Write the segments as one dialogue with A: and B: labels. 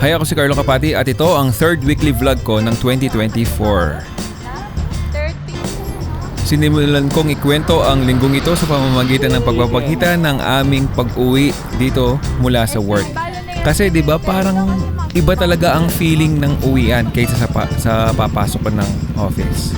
A: Hi, ako si Carlo Kapati at ito ang third weekly vlog ko ng 2024. Sinimulan kong ikwento ang linggong ito sa pamamagitan ng pagpapakita ng aming pag-uwi dito mula sa work. Kasi 'di ba parang iba talaga ang feeling ng uwian kaysa sa, pa- sa papasok ng office.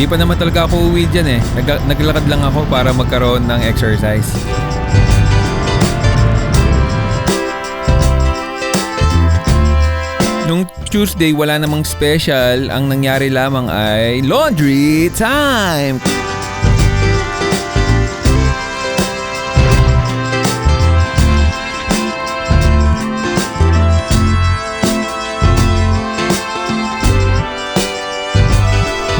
A: Di pa naman talaga ako uwi dyan eh. Nag- naglakad lang ako para magkaroon ng exercise. Nung Tuesday, wala namang special. Ang nangyari lamang ay laundry time!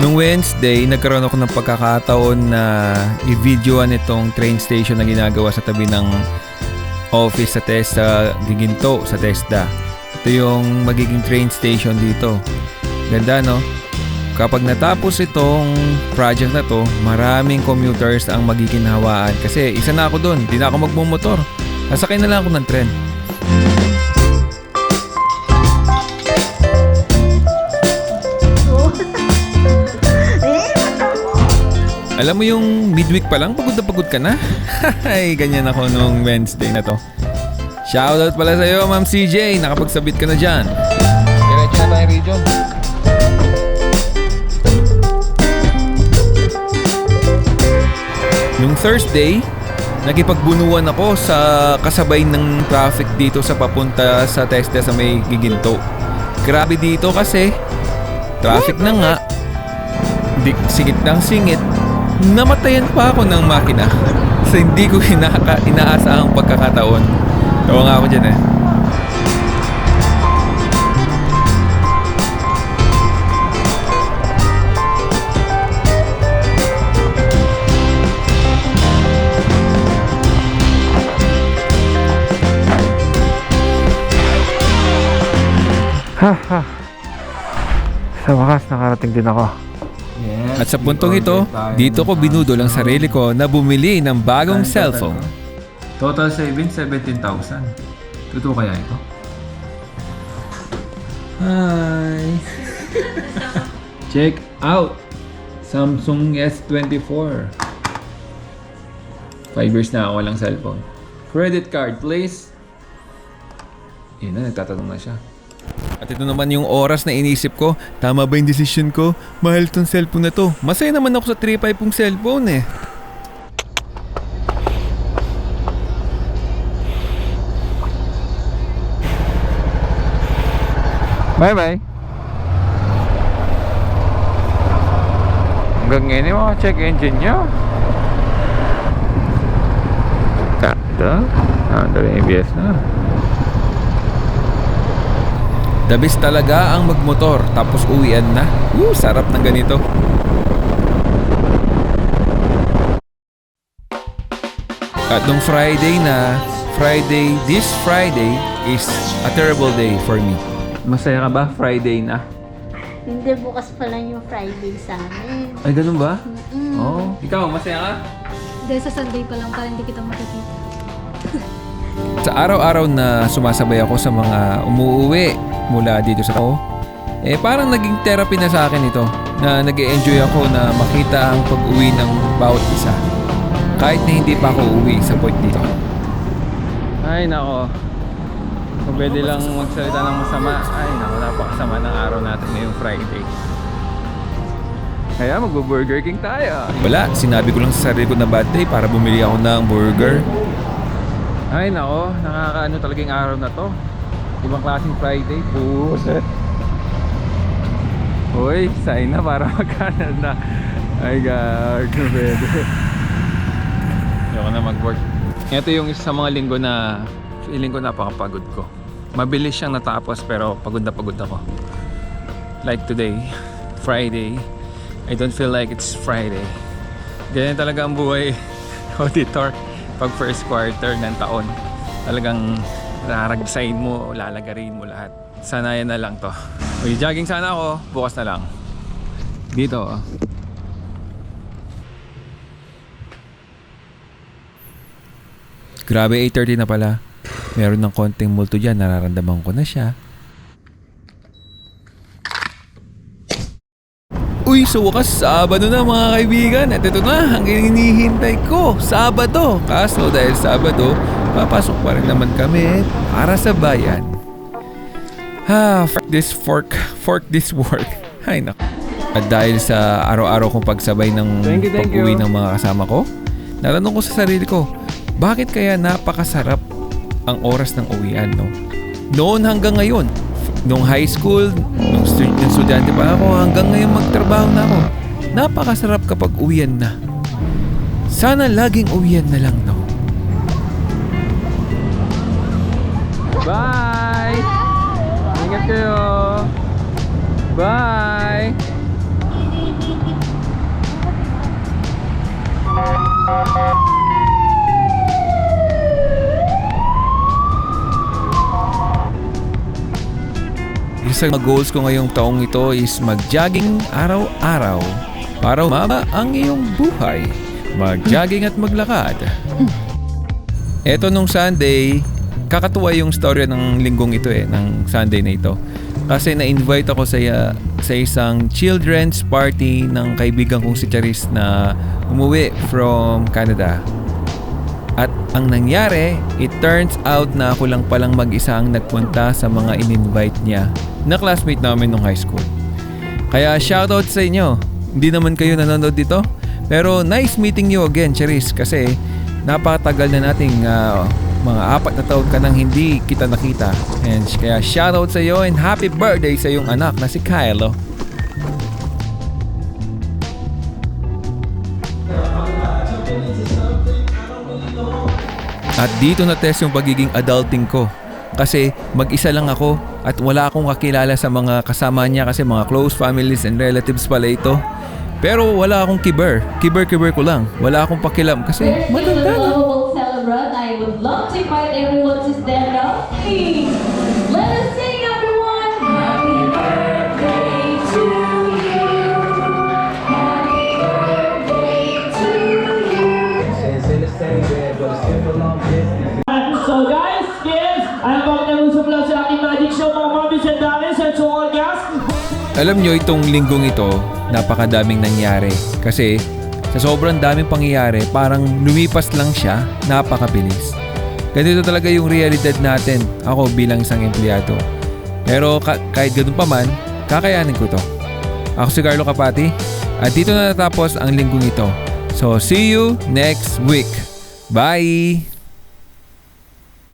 A: Nung Wednesday, nagkaroon ako ng pagkakataon na i-videoan itong train station na ginagawa sa tabi ng office sa Testa Giginto, sa Testa. Ito yung magiging train station dito. Ganda, no? Kapag natapos itong project na to, maraming commuters ang magiging hawaan. Kasi isa na ako doon, di na ako magmumotor. Sasakay na lang ako ng tren. Alam mo yung midweek pa lang, pagod na pagod ka na? Ay, ganyan ako nung Wednesday na to. Shoutout pala sa'yo, Ma'am CJ. Nakapagsabit ka na dyan. Diretso na tayo, Region. Nung Thursday, nakipagbunuan ako sa kasabay ng traffic dito sa papunta sa Teste sa may Giginto. Grabe dito kasi traffic na nga. Di, singit ng singit. Namatayan pa ako ng makina. So hindi ko hinaka, inaasa ang pagkakataon. Tawa nga ako dyan eh.
B: Ha ha. Sa wakas, nakarating din ako.
A: At sa puntong ito, dito ko binudol ang sarili ko na bumili ng bagong cellphone.
C: Total savings 17,000. Totoo kaya ito? Hi! Check out! Samsung S24. 5 years na ako walang cellphone. Credit card, please. Yun na, nagtatanong na siya.
A: At ito naman yung oras na inisip ko, tama ba yung decision ko? Mahal tong cellphone na to. Masaya naman ako sa 3.5 pong cellphone eh.
B: Bye bye. Hanggang ngayon yung mga check engine nyo. Ganda. Ah, dali ABS na.
A: The best talaga ang magmotor tapos uwian na. Uh, sarap ng ganito. At nung Friday na, Friday, this Friday is a terrible day for me.
C: Masaya ka ba? Friday na.
D: Hindi, bukas pa lang yung Friday sa amin.
C: Ay, ganun ba?
D: Mm.
C: Oo. Ikaw, masaya ka?
E: Dahil sa Sunday pa lang para hindi kita makikita.
A: Sa araw-araw na sumasabay ako sa mga umuuwi mula dito sa ko, eh parang naging therapy na sa akin ito na nag enjoy ako na makita ang pag-uwi ng bawat isa. Kahit na hindi pa ako uwi sa point dito.
C: Ay, nako. Kung pwede lang magsalita ng masama, ay, nako, napakasama ng araw natin ngayong Friday. Kaya mag-Burger King tayo.
A: Wala, sinabi ko lang sa sarili ko na bad day para bumili ako ng burger.
C: Ay, nako, nakakaano talaga yung araw na to. Ibang klaseng Friday. Puset. Uy, sign na para magkanan na. Ay, kung pwede. Ayoko na mag-work. Ito yung isa sa mga linggo na feeling ko napakapagod ko. Mabilis siyang natapos pero pagod na pagod ako. Like today, Friday, I don't feel like it's Friday. Ganyan talaga ang buhay auditor pag first quarter ng taon talagang raragsayin mo lalagarin mo lahat. Sana sanayan na lang to. Uy, jogging sana ako. Bukas na lang. Dito oh.
A: grabe 8.30 na pala. Meron ng konting multo dyan. Nararamdaman ko na siya. Uy, sa wakas, Sabado na mga kaibigan. At ito na, ang hinihintay ko, Sabado. Kaso dahil Sabado, papasok pa rin naman kami para sa bayan. Ha, fork this fork, fork this work. Ay, nak. At dahil sa araw-araw kong pagsabay ng
B: Thank you, thank
A: pag-uwi
B: you.
A: ng mga kasama ko, natanong ko sa sarili ko, bakit kaya napakasarap ang oras ng uwian, no? Noon hanggang ngayon, nung high school, nung stu- nung estudyante pa ako, hanggang ngayon magtrabaho na ako. Napakasarap kapag uwian na. Sana laging uwian na lang, no?
B: Bye! Ingat kayo! Bye!
A: Isa sa mga goals ko ngayong taong ito is mag-jogging araw-araw para umaba ang iyong buhay. Mag-jogging at maglakad. Eto nung Sunday, kakatuwa yung storya ng linggong ito eh, ng Sunday na ito. Kasi na-invite ako sa, sa isang children's party ng kaibigan kong si Charis na umuwi from Canada. At ang nangyari, it turns out na ako lang palang mag-isa ang nagpunta sa mga in-invite niya na classmate namin nung high school. Kaya shoutout sa inyo. Hindi naman kayo nanonood dito. Pero nice meeting you again, Cherise. Kasi napakatagal na nating ah, mga apat na taon ka nang hindi kita nakita. And kaya shoutout sa iyo and happy birthday sa iyong anak na si Kylo. At dito na test yung pagiging adulting ko. Kasi mag-isa lang ako at wala akong kakilala sa mga kasama niya kasi mga close families and relatives pala ito. Pero wala akong kiber. Kiber-kiber ko lang. Wala akong pakilam kasi maganda na.
F: celebrant, I would love to invite everyone to stand up. Please, let us sing everyone. Happy birthday to you. Happy birthday to you.
G: So guys, kids, ang bang nag-usap lang sa aking magic show mga mabis and daddies and so on gas.
A: Alam nyo, itong linggong ito, napakadaming nangyari. Kasi sa sobrang daming pangyayari, parang lumipas lang siya, napakabilis. Ganito talaga yung realidad natin, ako bilang isang empleyado. Pero ka- kahit ganun pa man, kakayanin ko to. Ako si Carlo Kapati, at dito na natapos ang linggong ito. So, see you next week. Bye!